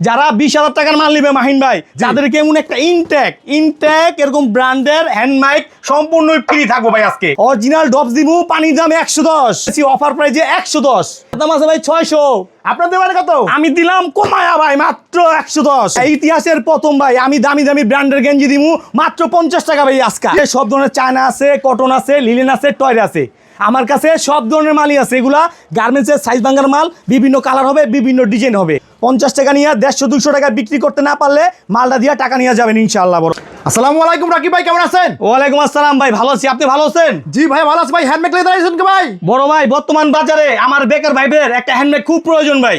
যারা বিশ হাজার টাকার মাল নিবে মাহিন ভাই যাদেরকে এমন একটা ইনটেক ইনটেক এরকম ব্র্যান্ডের হ্যান্ড মাইক সম্পূর্ণ ফ্রি থাকব ভাই আজকে। অরিজিনাল ডবস দিবু পানির দাম একশো দশ। অফার প্রাইজে একশো দশ। দাম আছে ভাই ছয়শো। আপনাদের মানে কত? আমি দিলাম কমায়া ভাই? মাত্র একশো দশ। ইতিহাসের প্রথম ভাই আমি দামি দামি ব্র্যান্ডের গেঞ্জি দিমু মাত্র পঞ্চাশ টাকা ভাই আজকা। সব ধরনের চায়না আছে কটন আছে লিলেন আছে টয়র আছে। আমার কাছে সব ধরনের মালই আছে। এগুলা গার্মেন্টসের সাইজ ভাঙ্গার মাল বিভিন্ন কালার হবে বিভিন্ন ডিজাইন হবে। পঞ্চাশ টাকা নিয়ে দেড়শো দুশো টাকা বিক্রি করতে না পারলে মালটা দিয়ে টাকা নিয়ে যাবেন ইনশাআল্লাহ বড়। আসসালামু আলাইকুম রাকিব ভাই কেমন আছেন? ওয়ালাইকুম আসসালাম ভাই ভালো আছি। আপনি ভালো আছেন? জি ভাই ভালো আছে ভাই। হ্যান্ডমেড লেদার আইছেন কি ভাই? বড় ভাই বর্তমান বাজারে আমার বেকার ভাইদের একটা হ্যান্ডমেড খুব প্রয়োজন ভাই।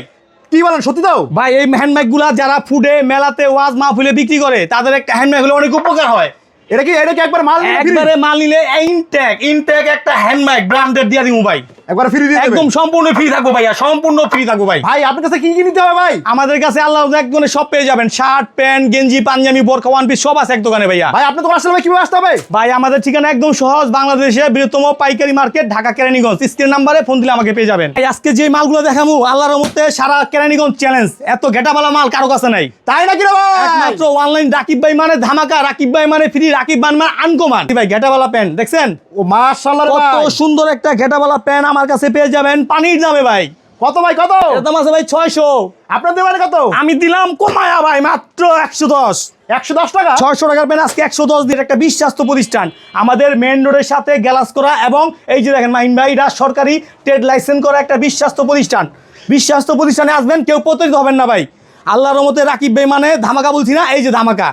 কি বলেন সত্যি দাও ভাই এই হ্যান্ডব্যাগগুলা যারা ফুডে মেলাতে ওয়াজ মাহফিলে বিক্রি করে তাদের একটা হ্যান্ডব্যাগ হলে অনেক উপকার হয়। এটা কি এটা কি একবার মাল একবারে মাল নিলে ইনটেক ইনটেক একটা হ্যান্ডব্যাগ ব্র্যান্ডেড দিয়ে দিমু ভাই। একবার ফ্রি দিয়ে একদম সম্পূর্ণ ফ্রি থাকব ভাইয়া সম্পূর্ণ ফ্রি থাকব ভাই। ভাই আপনার কাছে কি কি নিতে হবে ভাই? আমাদের কাছে আল্লাহ একদমে সব পেয়ে যাবেন শার্ট প্যান্ট গেঞ্জি পাঞ্জাবি বোরকা ওয়ান পিস সব আছে এক দোকানে ভাইয়া। ভাই আপনি তো আসলে ভাই কীভাবে আসতে হবে? ভাই আমাদের ঠিকানা একদম সহজ বাংলাদেশে বৃহত্তম পাইকারি মার্কেট ঢাকা কেরানীগঞ্জ। স্ক্রিন নাম্বারে ফোন দিলে আমাকে পেয়ে যাবেন। আজকে যে মালগুলো দেখাবো আল্লাহর মধ্যে সারা কেরানীগঞ্জ চ্যালেঞ্জ এত ঘেটাবালা মাল কারও কাছে নাই। তাই নাকি রে ভাই? একমাত্র অনলাইন রাকিব ভাই মানে ধামাকা রাকিব ভাই মানে ফ্রি রাকিব ভাই মানে আনকমান ভাই ঘেটাবালা প্যান্ট দেখছেন? ও মাশাআল্লাহ কত সুন্দর একটা ঘেটাবালা প্যান্ট আমার কাছে পেয়ে যাবেন পানির দামে ভাই। কত ভাই কত? দাম আছে ভাই ছয়শো। আপনাদের মানে কত? আমি দিলাম কমায়া ভাই মাত্র একশো দশ। একশো দশ টাকা? ছয়শো টাকার প্যান্ট আজকে একশো দশ দিন একটা বিশ্বাস্ত প্রতিষ্ঠান। আমাদের মেন রোডের সাথে গ্যালাস করা এবং এই যে দেখেন মাহিন ভাই এটা সরকারি ট্রেড লাইসেন্স করা একটা বিশ্বাস্ত প্রতিষ্ঠান। বিশ্বাস্ত প্রতিষ্ঠানে আসবেন কেউ প্রতারিত হবেন না ভাই। আল্লাহর মতে রাকিব ভাই মানে ধামাকা বলছি না এই যে ধামাকা।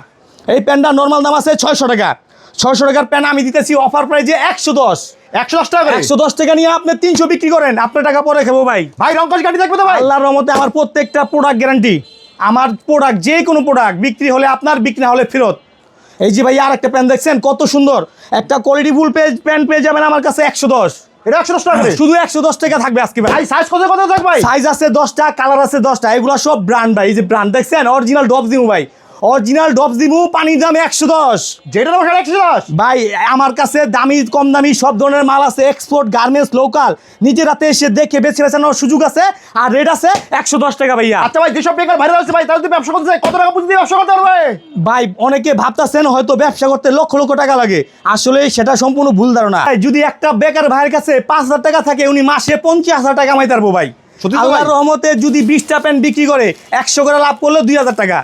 এই প্যান্টটার নর্মাল দাম আছে ছয়শো টাকা। ছয়শো টাকার প্যান্ট আমি দিতেছি অফার প্রাইজে একশো দশ। একশো দশ টাকা করে? একশো দশ টাকা নিয়ে আপনি তিনশো বিক্রি করেন আপনার টাকা পরে খাব ভাই। ভাই রঙ্কশ গাড়ি থাকবে তো ভাই? আল্লাহর রহমতে আমার প্রত্যেকটা প্রোডাক্ট গ্যারান্টি আমার প্রোডাক্ট যে কোনো প্রোডাক্ট বিক্রি হলে আপনার বিক্রি না হলে ফেরত। এই যে ভাই আর একটা প্যান্ট দেখছেন কত সুন্দর। একটা কোয়ালিটি ফুল পেজ প্যান্ট পেয়ে যাবেন আমার কাছে একশো দশ। এটা একশো দশ টাকা শুধু একশো দশ টাকা থাকবে আজকে ভাই। সাইজ কত কত থাকবে ভাই? সাইজ আছে দশটা কালার আছে দশটা এগুলো সব ব্র্যান্ড ভাই। এই যে ব্র্যান্ড দেখছেন অরিজিনাল ডবস দিমু ভাই। অরিজিনাল ডবস দিমু পানির দাম একশো দশ। যেটা দাম সেটা একশো দশ। ভাই আমার কাছে দামি কম দামি সব ধরনের মাল আছে এক্সপোর্ট গার্মেন্টস লোকাল নিজের হাতে এসে দেখে বেছে বেছানোর সুযোগ আছে আর রেট আছে একশো দশ টাকা ভাইয়া। আচ্ছা ভাই যেসব বেকার ভাইরাল আছে ভাই তাহলে যদি ব্যবসা করতে কত টাকা পুঁজি দিয়ে ব্যবসা করতে পারবে? ভাই অনেকে ভাবতেছেন হয়তো ব্যবসা করতে লক্ষ লক্ষ টাকা লাগে। আসলে সেটা সম্পূর্ণ ভুল ধারণা। ভাই, যদি একটা বেকার ভাইয়ের কাছে পাঁচ হাজার টাকা থাকে উনি মাসে পঞ্চাশ হাজার টাকা কামাই পারব ভাই। ভাই? আল্লাহর রহমতে যদি বিশটা প্যান্ট বিক্রি করে একশো করে লাভ করলে দুই হাজার টাকা।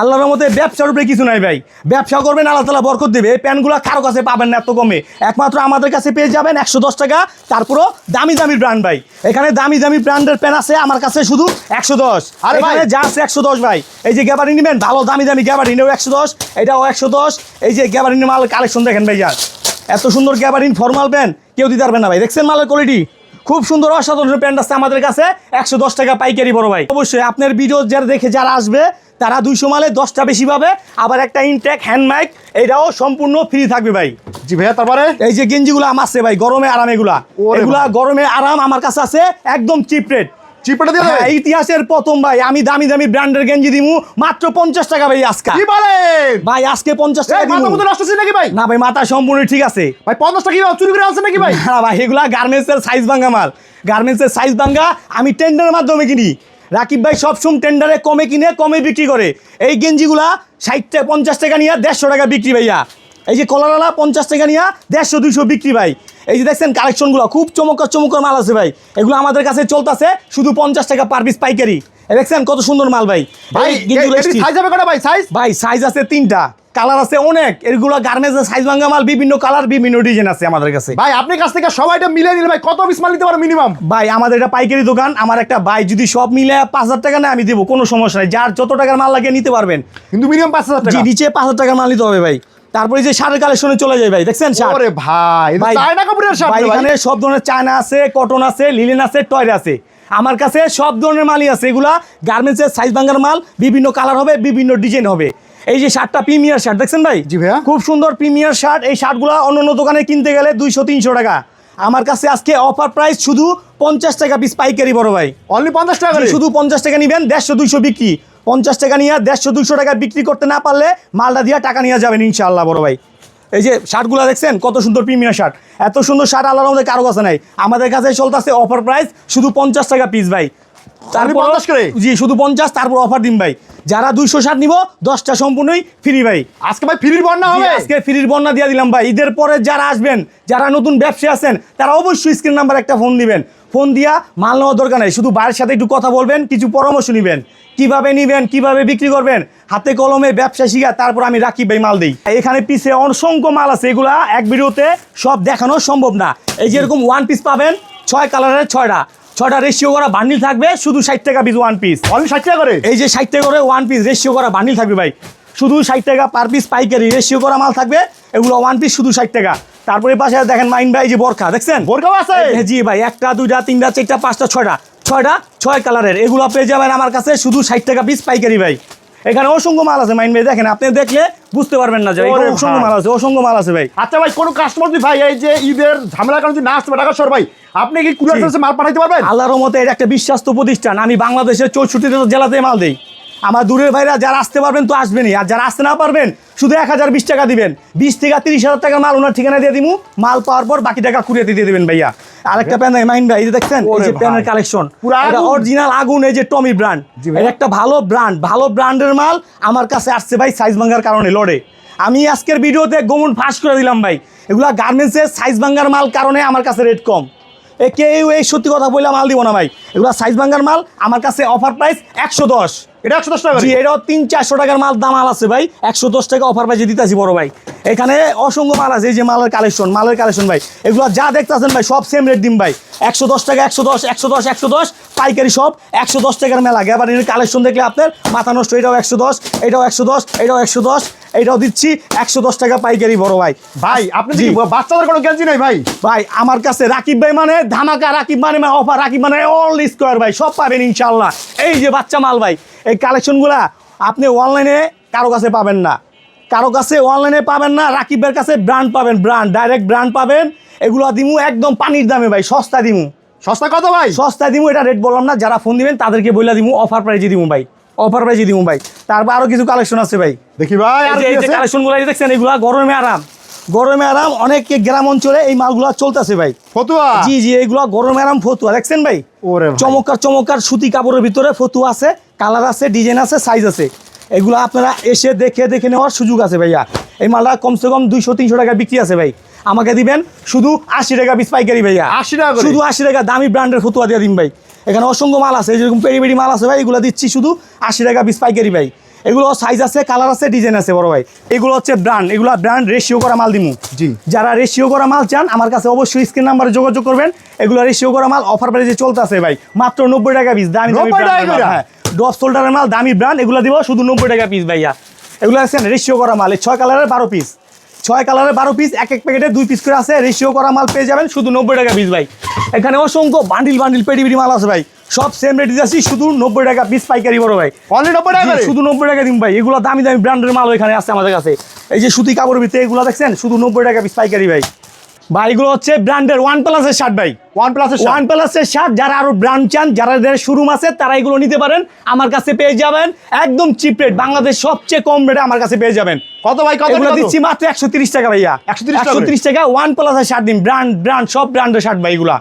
আল্লাহর রহমতে ব্যবসার উপরে কিছু নাই ভাই। ব্যবসা করবেন আল্লাহ তালা বরকত দেবে। এই প্যান্টগুলো কারও কাছে পাবেন না এত কমে। একমাত্র আমাদের কাছে পেয়ে যাবেন একশো দশ টাকা তারপরও দামি দামি ব্র্যান্ড ভাই। এখানে দামি দামি ব্র্যান্ডের প্যান্ট আছে আমার কাছে শুধু একশো দশ। আরে ভাই। এখানে যা আছে একশো দশ ভাই। এই যে গ্যাবারিন নেবেন ভালো দামি দামি গ্যাবারিন একশো দশ এটাও একশো দশ। এই যে গ্যাবারিন মাল কালেকশন দেখেন ভাই যার এত সুন্দর গ্যাবারিন ফর্মাল প্যান্ট কেউ দিতে পারবে না ভাই। দেখছেন মালের কোয়ালিটি খুব সুন্দর অসাধারণ প্যান্ট আছে আমাদের কাছে। একশো দশ টাকা পাইকারি বড় ভাই। অবশ্যই আপনার ভিডিও যারা দেখে যারা আসবে তারা দুইশো মালে দশটা বেশি পাবে আবার একটা ইনটেক হ্যান্ড মাইক এটাও সম্পূর্ণ ফ্রি থাকবে ভাই। জি ভাইয়া তারপরে? এই যে গেঞ্জিগুলো আমার আছে ভাই গরমে আরাম এগুলা। এগুলা গরমে আরাম আমার কাছে আছে একদম চিপ রেট চিপটা দিয়ে দেবে হ্যাঁ, ইতিহাসের প্রথম ভাই আমি দামি দামি ব্র্যান্ডের গেঞ্জি দিমু মাত্র পঞ্চাশ টাকা ভাই আজকে। কি বলেন ভাই আজকে পঞ্চাশ টাকা এই মাথা মতো নষ্ট হচ্ছে নাকি ভাই? না ভাই মাথা সম্পূর্ণ ঠিক আছে। ভাই পঞ্চাশ টাকা কি চুরি করে আনছে নাকি ভাই? না ভাই এগুলা গার্মেন্টসের সাইজ ভাঙ্গা মাল। গার্মেন্টসের সাইজ ভাঙ্গা আমি টেন্ডারের মাধ্যমে কিনি। রাকিব ভাই সবসময় টেন্ডারে কমে কিনে কমে বিক্রি করে। এই গেঞ্জিগুলা ষাট টাকা পঞ্চাশ টাকা নিয়ে দেড়শো টাকা বিক্রি ভাইয়া। এই যে কলারালা পঞ্চাশ টাকা নিয়ে দেড়শো দুইশো বিক্রি ভাই। এই যে দেখছেন কালেকশনগুলো খুব চমৎকার চমৎকার মাল আছে ভাই। এগুলো আমাদের কাছে চলতেছে শুধু পঞ্চাশ টাকা পার পিস পাইকারি। দেখছেন কত সুন্দর মাল ভাই। সাইজ হবে কটা ভাই? সাইজ ভাই সাইজ আছে তিনটা। কালার আছে অনেক। এগুলো গার্মেন্টসের সাইজ ভাঙ্গা মাল বিভিন্ন কালার বিভিন্ন ডিজাইন আছে আমাদের কাছে। ভাই আপনার কাছ থেকে সবাইটা মিলিয়ে নিলে ভাই কত পিস মাল নিতে পারো মিনিমাম ভাই আমাদের এটা পাইকারি দোকান। আমার একটা ভাই যদি সব মিলে পাঁচ হাজার টাকা নেয় আমি দেবো কোনো সমস্যা নেই। যার যত টাকার মাল লাগে নিতে পারবেন। কিন্তু মিনিমাম পাঁচ হাজার জি টাকা নিচে পাঁচ হাজার টাকার মাল নিতে হবে ভাই। তারপরে যে শার্টের কালেকশনে চলে যায় ভাই দেখছেন শার্ট? ওরে ভাই চায়না কাপড়ের শার্ট ভাই ভাই। এখানে সব ধরনের চায়না আছে কটন আছে লিলেন আছে টয়র আছে। আমার কাছে সব ধরনের মালই আছে। এগুলা গার্মেন্টসের সাইজ ভাঙ্গার মাল বিভিন্ন কালার হবে বিভিন্ন ডিজাইন হবে। এই যে শার্টটা প্রিমিয়ার শার্ট দেখছেন ভাই? জি ভাইয়া। খুব সুন্দর প্রিমিয়ার শার্ট এই শার্টগুলো অন্য অন্য দোকানে কিনতে গেলে দুইশো তিনশো টাকা। আমার কাছে আজকে অফার প্রাইস শুধু পঞ্চাশ টাকা পিস পাইকারি বড় ভাই। অনলি পঞ্চাশ টাকা শুধু পঞ্চাশ টাকা নিবেন দেড়শো দুইশো বিক্রি। পঞ্চাশ টাকা নিয়ে দেড়শো দুইশো টাকা বিক্রি করতে না পারলে মালটা দিয়ে টাকা নিয়ে যাবেন ইনশাআল্লাহ বড় ভাই। এই যে শার্টগুলো দেখছেন কত সুন্দর প্রিমিয়ার শার্ট। এত সুন্দর শার্ট আল্লাহর মধ্যে কারও কাছে নাই। আমাদের কাছে চলতেছে অফার প্রাইস শুধু পঞ্চাশ টাকা পিস ভাই। Only 50 করে? জি শুধু পঞ্চাশ তারপর অফার দিন ভাই। যারা দুইশো ষাট নিব দশটা সম্পূর্ণই ফ্রি ভাই। আজকে ভাই ফ্রির বন্যা হবে? আজকে ফ্রির বন্যা দিয়ে দিলাম ভাই। ঈদের পরে যারা আসবেন যারা নতুন ব্যবসায়ী আছেন তারা অবশ্যই স্ক্রিন নাম্বার একটা ফোন দিবেন। ফোন দিয়া মাল নেওয়ার দরকার নেই। শুধু বাইরের সাথে একটু কথা বলবেন কিছু পরামর্শ নেবেন। কীভাবে নিবেন কীভাবে বিক্রি করবেন হাতে কলমে ব্যবসা শিখা তারপর আমি রাখি ভাই মাল দিই। এখানে পিছে অসংখ্য মাল আছে এগুলা এক ভিডিওতে সব দেখানো সম্ভব না। এই যেরকম ওয়ান পিস পাবেন ছয় কালারের ছয়টা। ছয়টা রেশিও করা বান্ডিল থাকবে শুধু ষাট টাকা পিস ওয়ান পিস অনলি ষাট টাকা করে? এই যে ষাট টাকা করে ওয়ান পিস রেশিও করা বান্ডিল থাকবে ভাই। শুধু ষাট টাকা পার পিস পাইকারি রেশিও করা মাল থাকবে এগুলো ওয়ান পিস শুধু ষাট টাকা। তারপরে পাশে দেখেন মাইন ভাই যে বরখা দেখছেন? বরখাও আছে? জি ভাই একটা দুইটা তিনটা চারটা পাঁচটা ছয়টা। ছয়টা ছয় কালারের এগুলো পেয়ে যাবেন আমার কাছে শুধু ষাট টাকা পিস পাইকারি ভাই। এখানে অসংখ্য মাল আছে মাইন ভাই দেখেন আপনি দেখলে বুঝতে পারবেন না যে অসংখ্য মাল আছে অসংখ্য মাল আছে ভাই। আচ্ছা ভাই কোনো কাস্টমার যদি ভাই এই যে ঈদের ঝামেলা কারণে না আসতে ঢাকা শহর ভাই আপনি কি কুরিয়ার। সার্ভিসে মাল পাঠাইতে পারবেন? আল্লাহর মতে এটা একটা বিশ্বাস্ত প্রতিষ্ঠান আমি বাংলাদেশের চৌষট্টি জেলাতে মাল দেই। আমার দূরের ভাইরা যারা আসতে পারবেন তো আসবেনই আর যারা আসতে না পারবেন শুধু এক হাজার বিশ টাকা দিবেন। বিশ থেকে তিরিশ হাজার টাকা মাল ওনার ঠিকানা দিয়ে দিমু মাল পাওয়ার পর বাকি টাকা কুড়িয়ে দিয়ে দেবেন ভাইয়া। আরেকটা প্যান মাইন ভাই এই দেখছেন? এই যে প্যানের কালেকশন এটা অরিজিনাল আগুন এই যে টমি ব্র্যান্ড এটা একটা ভালো ব্র্যান্ড ভালো ব্র্যান্ডের মাল আমার কাছে আসছে ভাই সাইজ ভাঙার কারণে লড়ে। আমি আজকের ভিডিওতে গোমন ফাঁস করে দিলাম ভাই। এগুলা গার্মেন্টসের সাইজ ভাঙার মাল কারণে আমার কাছে রেট কম। এ কেউ এই সত্যি কথা বললে মাল দিব না ভাই। এগুলা সাইজ ভাঙার মাল আমার কাছে অফার প্রাইস একশো দশ। এটা একশো দশ টাকা জি এটাও তিন চারশো টাকার মাল দাম আছে ভাই। একশো দশ টাকা অফার প্রাইসে দিতেছি বড় ভাই। এখানে অসংখ্য মাল আছে এই যে মালের কালেকশন মালের কালেকশন ভাই। এগুলো যা দেখতেছেন ভাই সব সেম রেট দিন ভাই। একশো দশ টাকা একশো দশ একশো দশ একশো দশ পাইকারি সব একশো দশ টাকার মেলা। এবার কালেকশন দেখলে আপনার মাথা নষ্ট এটাও একশো দশ এটাও একশো দশ এটাও একশো দশ এটাও দিচ্ছি একশো দশ টাকা পাইকারি বড় ভাই। ভাই আপনি কি বাচ্চাদের কোনো গেঞ্জি নাই ভাই? ভাই আমার কাছে রাকিব ভাই মানে ধামাকা রাকিব মানে অফার রাকিব মানে অল স্কোয়ার ভাই সব পাবেন ইনশাল্লাহ এই যে বাচ্চা মাল ভাই এই কালেকশনগুলা আপনি অনলাইনে কারও কাছে পাবেন না। কারও কাছে অনলাইনে পাবেন না রাকিবের কাছে ব্র্যান্ড পাবেন ব্র্যান্ড ডাইরেক্ট ব্র্যান্ড পাবেন। এগুলো দিমু একদম পানির দামে ভাই সস্তা দিমু। সস্তা কত ভাই? সস্তা দিমু এটা রেট বললাম না যারা ফোন দিবেন তাদেরকে বলে দিমু অফার প্রাইজে দিমু ভাই অফার প্রাইজে দিমু ভাই। তারপর আরও কিছু কালেকশন আছে ভাই। দেখি ভাই আর? কালেকশনগুলো দেখছেন এগুলা গরমে আরাম। গরমে আরাম অনেক গ্রাম অঞ্চলে এই মালগুলা চলতেছে ভাই। ফতুয়া? জি জি এইগুলা গরমে আরাম ফতুয়া। দেখছেন ভাই? ওরে। চমৎকার চমৎকার সুতি কাপড়ের ভিতরে ফতুয়া আছে কালার আছে ডিজাইন আছে সাইজ আছে। এগুলো আপনারা এসে দেখে দেখে নেওয়ার সুযোগ আছে ভাইয়া। এই মালটা কমসে কম দুইশো তিনশো টাকা বিক্রি আছে ভাই। আমাকে দিবেন শুধু আশি টাকা পিস পাইকারি ভাইয়া। 80 টাকা শুধু আশি টাকা দামি ব্র্যান্ডের ফতুয়া দিয়ে দিন ভাই। এখানে অসংখ্য মাল আছে যেরকম পেরি পেরি মাল আছে ভাই এগুলো দিচ্ছি শুধু আশি টাকা পিস পাইকারি ভাই। এগুলো সাইজ আছে কালার আছে ডিজাইন আছে বড় ভাই। এগুলো হচ্ছে ব্র্যান্ড এগুলো ব্র্যান্ড রেশিও করা মাল দিমু। জি। যারা রেশিও করা মাল চান আমার কাছে অবশ্যই স্ক্রিন নাম্বারে যোগাযোগ করবেন। এগুলো রেশিও করা মাল অফার প্রাইজে চলতেছে ভাই। মাত্র নব্বই টাকা পিস দামি দামি 90 টাকা মাল হ্যাঁ। ডপ শোল্ডারের মাল দামি ব্র্যান্ড এগুলো দিব শুধু নব্বই টাকা পিস ভাইয়া। এগুলো আছেন রেশিও করা মাল এই ছয় কালারের বারো পিস ছয় কালারের বারো পিস এক এক প্যাকেটে দুই পিস করে আছে। রেশিও করা মাল পেয়ে যাবেন শুধু নব্বই টাকা পিস ভাই। এখানে অসংখ্য বান্ডিল বান্ডিল পেটি পেটি মাল আছে ভাই। সব সেম রেট দিচ্ছি শুধু নব্বই টাকা পিস পাইকারি বড় ভাই। অনলি নব্বই টাকা শুধু নব্বই টাকা দিন ভাই। এগুলো দামি দামি ব্র্যান্ডের মাল এখানে আছে আমাদের কাছে। এই যে সুতি কাপড়ের ভিতরে এগুলো দেখছেন? শুধু নব্বই টাকা পিস পাইকারি ভাই। ভাই এগুলো হচ্ছে ব্র্যান্ডের ওয়ান প্লাসের শার্ট ভাই। ওয়ান প্লাসের ওয়ান প্লাসের শার্ট যারা আরও ব্র্যান্ড চান যারা শোরুম আছে তারা এগুলো নিতে পারেন আমার কাছে পেয়ে যাবেন। একদম চিপ রেট বাংলাদেশ সবচেয়ে কম রেটে আমার কাছে পেয়ে যাবেন। কত ভাই কত এগুলো দিচ্ছি মাত্র একশো তিরিশ টাকা ভাইয়া। 130 টাকা করে? একশো তিরিশ টাকা ওয়ান প্লাসের শার্ট দিন ব্র্যান্ড ব্র্যান্ড সব ব্র্যান্ডের শার্ট ভাই এগুলা।